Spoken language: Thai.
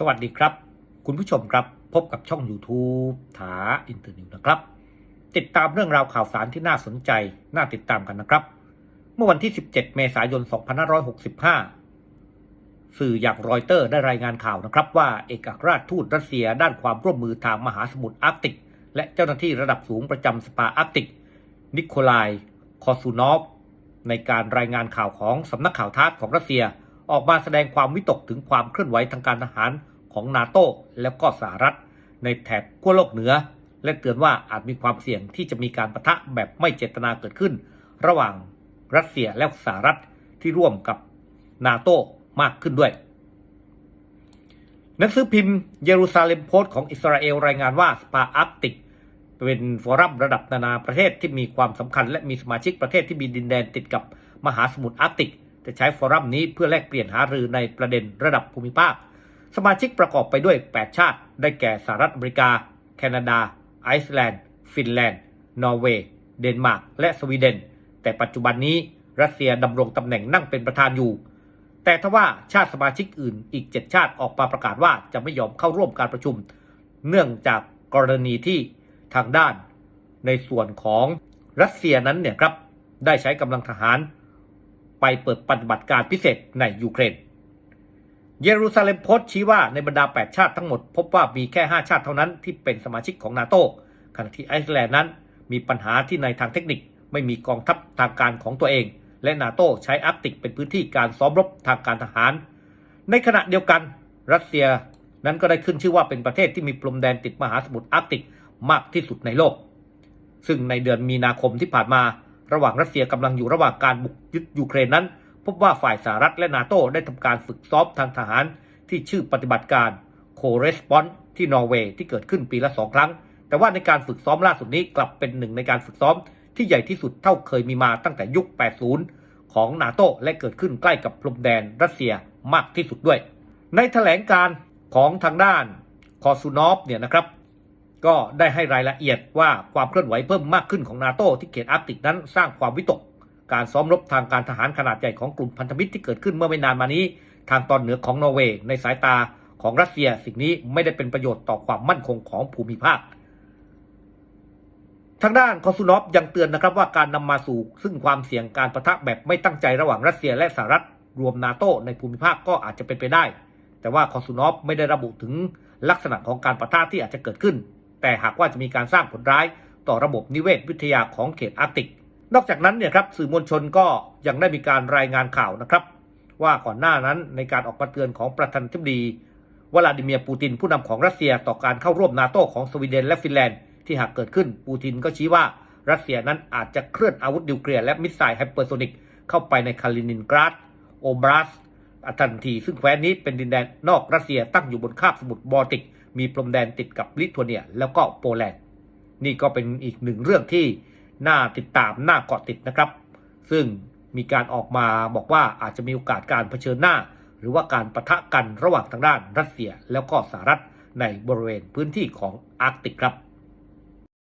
สวัสดีครับ คุณผู้ชมครับพบกับช่อง YouTube ถาอินเตอร์นิวนะครับ ติดตามเรื่องราวข่าวสารที่น่าสนใจ น่าติดตามกันนะครับ เมื่อวันที่ 17 เมษายน 2565 สื่ออย่างรอยเตอร์ได้รายงานข่าวนะครับว่าเอกอัครราชทูตรัสเซียด้านความร่วมมือทางมหาสมุทรอาร์กติก และเจ้าหน้าที่ระดับสูงประจำสภาอาร์กติก นิโคลาย คอซูนอฟในการรายงานข่าวของสำนักข่าวทาสของรัสเซีย ออกมาแสดงความวิตกถึงความเคลื่อนไหวทางการทหารของนาโตแล้วก็สหรัฐ ในแถบขั้วโลกเหนือ และเตือนว่าอาจมีความเสี่ยงที่จะมีการประทะแบบไม่เจตนาเกิดขึ้น ระหว่างรัสเซียและสหรัฐที่ร่วมกับนาโตมากขึ้นด้วย หนังสือพิมพ์เยรูซาเล็มโพสต์ของอิสราเอลรายงานว่าสภาอาร์กติกเป็นฟอรัมระดับนานาประเทศที่มีความสำคัญ และมีสมาชิกประเทศที่มีดินแดนติดกับมหาสมุทรอาร์กติก จะใช้ฟอรัมนี้เพื่อแลกเปลี่ยนหารือในประเด็นระดับภูมิภาค สมาชิกประกอบไปด้วย 8 ชาติ ได้แก่สหรัฐอเมริกา แคนาดา ไอซ์แลนด์ ฟินแลนด์ นอร์เวย์ เดนมาร์ก และสวีเดน แต่ปัจจุบันนี้รัสเซียดำรงตำแหน่งนั่งเป็นประธานอยู่ แต่ทว่าชาติสมาชิกอื่นอีก 7 ชาติออกมาประกาศว่าจะไม่ยอมเข้าร่วมการประชุม เนื่องจากกรณีที่ทางด้าน ในส่วนของรัสเซียนั้นเนี่ยครับได้ใช้กำลังทหาร ไปเปิดปฏิบัติการพิเศษในยูเครน เยรูซาเล็มโพสต์ชี้ว่าในบรรดา 8 ชาติทั้งหมด พบว่ามีแค่ 5 ชาติเท่านั้นที่เป็นสมาชิกของนาโตขณะที่ไอซ์แลนด์นั้นมีปัญหาที่ในทางเทคนิคไม่มีกองทัพทางการของตัวเอง และนาโตใช้อาร์กติกเป็นพื้นที่การซ้อมรบทางการทหาร ในขณะเดียวกันรัสเซียนั้นก็ได้ขึ้นชื่อว่าเป็นประเทศที่มีพรมแดนติดมหาสมุทรอาร์กติกมากที่สุดในโลก ซึ่งในเดือนมีนาคมที่ผ่านมา ระหว่างรัสเซียกำลังอยู่ระหว่างการบุกยึดยูเครนนั้น พบว่าฝ่ายสหรัฐและนาโตได้ทำการฝึกซ้อมทางทหารที่ชื่อปฏิบัติการโคเรสปอนที่นอร์เวย์ที่เกิดขึ้นปีละสองครั้ง แต่ว่าในการฝึกซ้อมล่าสุดนี้กลับเป็นหนึ่งในการฝึกซ้อมที่ใหญ่ที่สุดเท่าเคยมีมาตั้งแต่ยุค 80 ของนาโตและเกิดขึ้นใกล้กับพรมแดนรัสเซียมากที่สุดด้วย ในแถลงการของทางด้านคอซูนอฟเนี่ยนะครับ ก็ได้ให้รายละเอียดว่าความเคลื่อนไหวเพิ่มมากขึ้นของนาโตที่เขตอาร์กติกนั้นสร้างความวิตก การซ้อมรบทางการทหารขนาดใหญ่ของกลุ่มพันธมิตรที่เกิดขึ้นเมื่อไม่นานมานี้ ทางตอนเหนือของนอร์เวย์ในสายตาของรัสเซียสิ่งนี้ไม่ได้เป็นประโยชน์ต่อความมั่นคงของภูมิภาค ทางด้านคอซูนอฟยังเตือนนะครับว่าการนำมาสู่ซึ่งความเสี่ยงการประทะแบบไม่ตั้งใจระหว่างรัสเซียและสหรัฐรวมนาโตในภูมิภาคก็อาจจะเป็นไปได้ แต่ว่าคอซูนอฟไม่ได้ระบุถึงลักษณะของการประทะที่อาจจะเกิดขึ้น แต่หากว่าจะมีการสร้างผลร้ายต่อระบบนิเวศวิทยาของเขตอาร์กติก นอกจากนั้นเนี่ยครับสื่อมวลชนก็ยังได้มีการรายงานข่าวนะครับ ว่าก่อนหน้านั้นในการออกมาเตือนของประธานาธิบดีวลาดิเมียร์ปูตินผู้นำของรัสเซียต่อการเข้าร่วมนาโตของสวีเดนและฟินแลนด์ที่หากเกิดขึ้นปูตินก็ชี้ว่ารัสเซียนั้นอาจจะเคลื่อนอาวุธนิวเคลียร์และมิสไซล์ไฮเปอร์โซนิกเข้าไปในคาลินินกราดโอบราสทันที ซึ่งแคว้นนี้เป็นดินแดนนอกรัสเซียตั้งอยู่บนคาบสมุทรบอลติก มีพรมแดนติดกับลิทัวเนีย แล้วก็โปแลนด์นี่ก็เป็นอีกหนึ่งเรื่องที่น่าติดตามน่าเกาะติดนะครับ ซึ่งมีการออกมาบอกว่าอาจจะมีโอกาสการเผชิญหน้า หรือว่าการประทะกันระหว่างทางด้านรัสเซีย แล้วก็สหรัฐในบริเวณพื้นที่ของอาร์กติกครับ